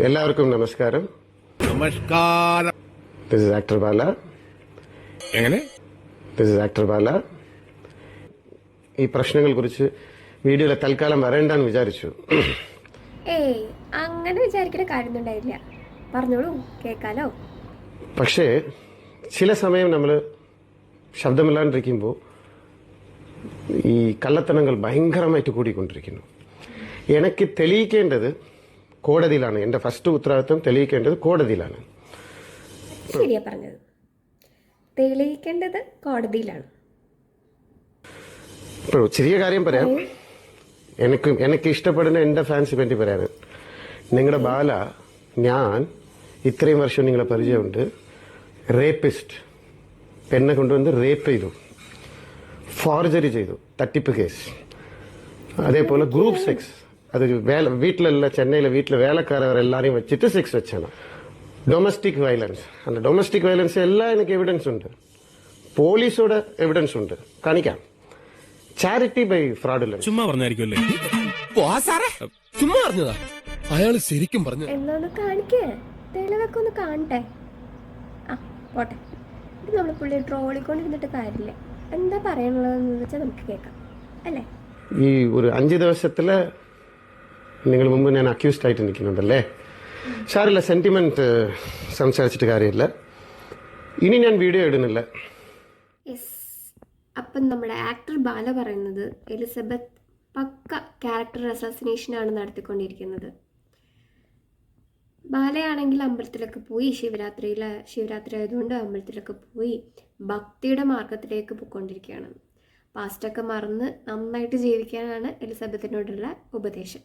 എല്ലാവർക്കും നമസ്കാരം. നമസ്കാരം. ദിസ് ഇസ് ആക്ടർ ബാല എങ്ങനെ? ദിസ് ഇസ് ആക്ടർ ബാല ഈ പ്രശ്നങ്ങൾ കുറിച്ച് വീഡിയോയിൽ തൽക്കാലം വരേണ്ടെന്ന് വിചാരിച്ചു. ഏയ് അങ്ങനെ വിചാരിക്കുന്ന കാര്യമൊന്നുണ്ടായില്ല. പറഞ്ഞോളൂ കേൾക്കാലോ? പക്ഷേ ചില സമയം നമ്മൾ ശബ്ദമില്ലാണ്ടിരിക്കുമ്പോൾ ഈ കള്ളത്തനങ്ങൾ ഭയങ്കരമായിട്ട് കൂടിക്കൊണ്ടിരിക്കുന്നു. എനിക്ക് തെളിയിക്കേണ്ടത് കോടതിയിലാണ്. എന്റെ ഫസ്റ്റ് ഉത്തരവാദിത്വം തെളിയിക്കേണ്ടത് കോടതിയിലാണ്. ശരിയാ പറഞ്ഞത്. തെളിയിക്കേണ്ടത് കോടതിയിലാണ്. ഇപ്പോൾ ചെറിയ കാര്യം പറയാം. എനിക്ക് എനിക്ക് ഇഷ്ടപ്പെടുന്ന എന്റെ ഫാൻസിനെ പറ്റി പറയാൻ നിങ്ങളുടെ ബാല ഞാൻ ഇത്രയും വർഷം നിങ്ങളെ പരിചയമുണ്ട്. റേപ്പിസ്റ്റ് പെണ്ണെ കൊണ്ടുവന്ന് റേപ്പ് ചെയ്തു. ഫോർജറി ചെയ്തു. തട്ടിപ്പ് കേസ് അതേപോലെ ഗ്രൂപ്പ് സെക്സ് അത് വേല വീട്ടിലുള്ള ചെന്നൈയിലെ വീട്ടിലെ വേലക്കാരവർ എല്ലാരെയും വെച്ചിട്ട് സെക്സ് വെച്ചാണ് ഡൊമസ്റ്റിക് വയലൻസ് அந்த ഡൊമസ്റ്റിക് വയലൻസ് എല്ലാം എനിക്ക് എവിഡൻസ് ഉണ്ട് പോലീസോടെ എവിഡൻസ് ഉണ്ട് കാണിക്കാം ചാരിറ്റി ബൈ ഫ്രോഡുലൻസ് ചുമ്മാ പറഞ്ഞായിരിക്കുമല്ലേ ചുമ്മാ പറഞ്ഞതാ അയാള് ശരിക്കും പറഞ്ഞു എന്നൊന്ന് കാണിക്കേ തെളിവൊക്കെ ഒന്ന് കാണട്ടെ ആ പോട്ടെ ഇത് നമ്മൾ പുള്ളി ട്രോളിക്കൊണ്ടിരുന്നിട്ട് കാര്യമില്ല എന്താ പറയാനുള്ളതെന്ന് വെച്ചാൽ നമുക്ക് കേൾക്കാം അല്ലേ ഈ ഒരു അഞ്ച് ദിവസത്തില് നിങ്ങൾ മുമ്പ് ഞാൻ അക്യൂസ്ഡ് ആയിട്ട് നിൽക്കുന്നുണ്ടല്ലേ സാറില്ല സെന്റിമെന്റ് സംസാരിച്ചിട്ട് കാര്യമില്ല. ഇനി ഞാൻ വീഡിയോ ഇടുന്നില്ല. അപ്പം നമ്മുടെ ആക്ടർ ബാല പറയുന്നത് എലിസബത്ത് പക്ക ക്യാരക്ടർ അസാസിനേഷൻ ആണ് നടത്തിക്കൊണ്ടിരിക്കുന്നത്. ബാലയാണെങ്കിൽ അമ്പലത്തിലൊക്കെ പോയി ശിവരാത്രിയിലെ ശിവരാത്രി ആയതുകൊണ്ട് അമ്പലത്തിലൊക്കെ പോയി ഭക്തിയുടെ മാർഗത്തിലേക്ക് പോയിക്കൊണ്ടിരിക്കുകയാണ്. പാസ്റ്റൊക്കെ മറന്ന് നന്നായിട്ട് ജീവിക്കാനാണ് എലിസബത്തിനോടുള്ള ഉപദേശം.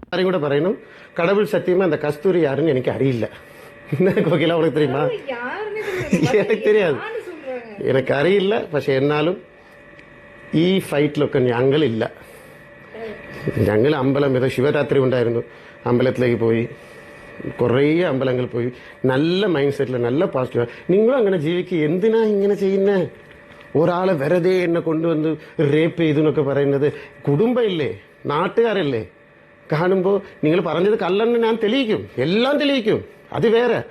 எல்லாரும் கூட പറയുന്നു கடவுள் சத்தியமா அந்த കസ്തൂരി யாருன்னு எனக்கு അറിയില്ല. என்ன கோகிலா உனக்கு தெரியுமா எனக்கு தெரியாது எனக்கு അറിയില്ല പക്ഷെ എന്നാലും ഈ ഫൈറ്റിലൊക്കെ ഞങ്ങളില്ല. ഞങ്ങൾ അമ്പലം ഇത് ശിവരാത്രി ഉണ്ടായിരുന്നു. അമ്പലത്തിലേക്ക് പോയി. കുറേ അമ്പലങ്ങളിൽ പോയി. നല്ല മൈൻഡ് സെറ്റിൽ നല്ല പോസിറ്റീവ് നിങ്ങളും അങ്ങനെ ജീവിക്കുക എന്തിനാ ഇങ്ങനെ ചെയ്യുന്നത് ഒരാളെ വെറുതെ എന്നെ കൊണ്ടുവന്ന് റേപ്പ് ചെയ്തു എന്നൊക്കെ പറയുന്നത് കുടുംബമില്ലേ നാട്ടുകാരല്ലേ? കാണുമ്പോൾ നിങ്ങൾ പറഞ്ഞത് കല്ലെന്ന് ഞാൻ തെളിയിക്കും. എല്ലാം തെളിയിക്കും. അത് വേറെ.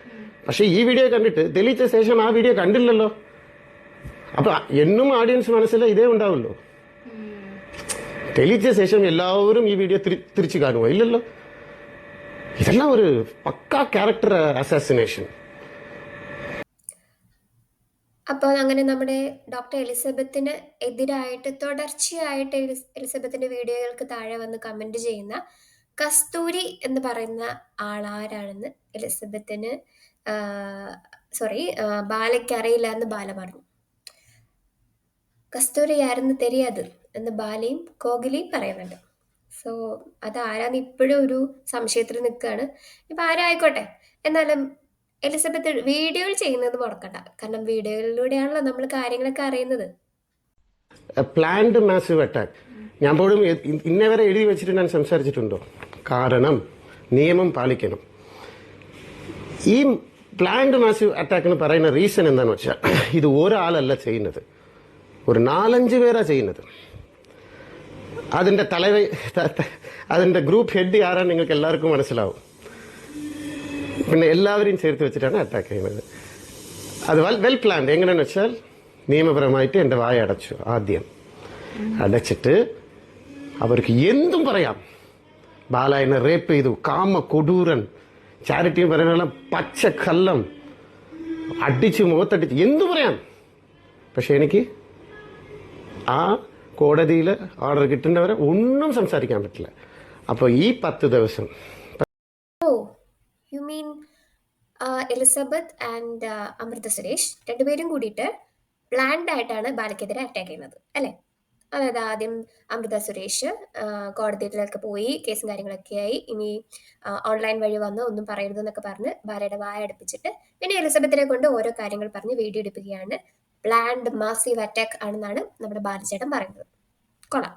പക്ഷെ ഈ വീഡിയോ കണ്ടിട്ട് തെളിയിച്ച ശേഷം ആ വീഡിയോ കണ്ടില്ലല്ലോ. അപ്പൊ എന്നും ഓഡിയൻസ് മനസ്സിൽ ഇതേ ഉണ്ടാവുമല്ലോ. തെളിയിച്ച ശേഷം എല്ലാവരും ഈ വീഡിയോ തിരി- തിരിച്ചു കാണുമോ ഇല്ലല്ലോ. ഇതെല്ലാം ഒരു പക്കാ ക്യാരക്ടർ അസാസിനേഷൻ അങ്ങനെ നമ്മുടെ ഡോക്ടർ എലിസബത്തിന് എതിരായിട്ട് തുടർച്ചയായിട്ട് എലിസബത്തിന്റെ വീഡിയോകൾക്ക് താഴെ വന്ന് കമന്റ് ചെയ്യുന്ന കസ്തൂരി എന്ന് പറയുന്ന ആളാരാണെന്ന് എലിസബത്തിന് സോറി ബാലയ്ക്കറിയില്ല എന്ന് ബാല പറഞ്ഞു. കസ്തൂരി ആരെന്ന് തെരിയത് എന്ന് ബാലയും കോഹ്ലിയും പറയുന്നുണ്ട്. സോ അത് ആരാന്ന് ഇപ്പോഴും ഒരു സംശയത്തിൽ നിൽക്കുകയാണ്. ഇപ്പം ആരായിക്കോട്ടെ? എന്നാലും എലിസബത്ത് വീഡിയോയിൽ ചെയ്യുന്നത് മുടക്കണ്ട. കാരണം വീഡിയോയിലൂടെയാണല്ലോ നമ്മൾ കാര്യങ്ങളൊക്കെ അറിയുന്നത്. പ്ലാൻഡ് മാസീവ് അറ്റാക്ക് ഞാൻ പോലും ഇന്നേ വരെ എഴുതി വെച്ചിട്ട് ഞാൻ സംസാരിച്ചിട്ടുണ്ടോ? കാരണം നിയമം പാലിക്കണം. ഈ പ്ലാൻഡ് മാസീവ് അറ്റാക്ക് എന്ന് പറയുന്ന റീസൺ എന്താണെന്ന് വെച്ചാൽ ഇത് ഒരാളല്ല ചെയ്യുന്നത്. ഒരു നാലഞ്ച് പേരാ ചെയ്യുന്നത്. അതിന്റെ തലവ അതിന്റെ ഗ്രൂപ്പ് ഹെഡ് ആരാണ് നിങ്ങൾക്ക് എല്ലാവർക്കും മനസ്സിലാവും. പിന്നെ എല്ലാവരെയും ചേർത്ത് വെച്ചിട്ടാണ് അറ്റാക്ക് ചെയ്യുന്നത് അത് വെൽ വെൽ പ്ലാൻഡ് എങ്ങനെയാണെന്ന് വെച്ചാൽ നിയമപരമായിട്ട് എന്റെ വായ അടച്ചു ആദ്യം അടച്ചിട്ട് അവർക്ക് എന്തും പറയാം ബാല എന്നെ റേപ്പ് ചെയ്തു കാമ കൊടൂരൻ ചാരിറ്റി പറയുന്ന പച്ച കള്ളം അടിച്ച് മുഖത്തടിച്ച് എന്തു പറയാം പക്ഷെ എനിക്ക് ആ കോടതിയിൽ ഓർഡർ കിട്ടുന്നവരെ ഒന്നും സംസാരിക്കാൻ പറ്റില്ല അപ്പോൾ ഈ പത്ത് ദിവസം ഓ you mean Elizabeth and Amrutha Suresh രണ്ടുപേരും കൂടിയിട്ട് പ്ലാൻഡ് ആയിട്ടാണ് ബാലയ്ക്കെതിരെ അറ്റാക്ക് ചെയ്യുന്നത് അല്ലേ? അതായത് ആദ്യം അമൃത സുരേഷ് കോടതിയിലൊക്കെ പോയി കേസും കാര്യങ്ങളൊക്കെ ആയി. ഇനി ഓൺലൈൻ വഴി വന്ന് ഒന്നും പറയരുതെന്നൊക്കെ പറഞ്ഞ് ബാലയുടെ വായ അടുപ്പിച്ചിട്ട് പിന്നെ എലിസബത്തിനെ കൊണ്ട് ഓരോ കാര്യങ്ങൾ പറഞ്ഞ് വീഡിയോ എടുപ്പിക്കുകയാണ്. പ്ലാൻഡ് മാസീവ് അറ്റാക്ക് ആണെന്നാണ് നമ്മുടെ ബാലചേട്ടൻ പറയുന്നത്. കൊള്ളാം.